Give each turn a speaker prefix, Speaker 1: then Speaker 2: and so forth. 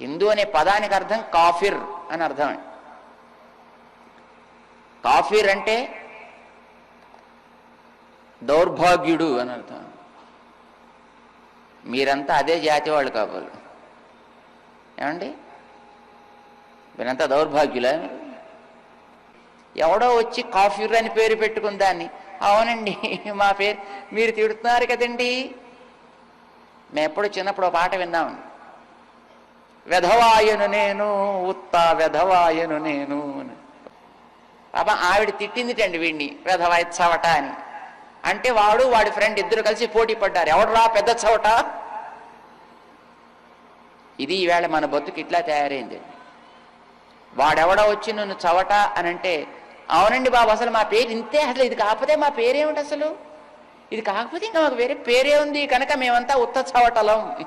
Speaker 1: హిందూ అనే పదానికి అర్థం కాఫిర్ అని అర్థం. కాఫిర్ అంటే దౌర్భాగ్యుడు అని అర్థం. మీరంతా అదే జాతి వాళ్ళు కాబోలు. ఏమండి? మీరంతా దౌర్భాగ్యులా? ఎవడో వచ్చి కాఫీర్ అని పేరు పెట్టుకుని దాన్ని. అవునండి మా పేరు మీరు తిడుతున్నారు కదండి. మేము ఎప్పుడు చిన్నప్పుడు ఒక పాట విన్నామండి. వెధవాయను నేను ఉత్త వెధవాయను నేను అని. పాప ఆవిడ తిట్టిందిటండి వీడిని వెధవాయ చవట అని. అంటే వాడు వాడి ఫ్రెండ్ ఇద్దరు కలిసి పోటీ పడ్డారు. ఎవడరా పెద్ద చవట? ఇది ఈవేళ మన బతుకు ఇట్లా తయారైంది. వాడెవడో వచ్చి నన్ను చవట అని అంటే అవునండి బాబు అసలు మా పేరు ఇంతే అసలు ఇది కాకపోతే మా పేరేమిటి అసలు? ఇది కాకపోతే ఇంకా మాకు వేరే పేరే ఉంది కనుక మేమంతా ఉత్త చవటలం.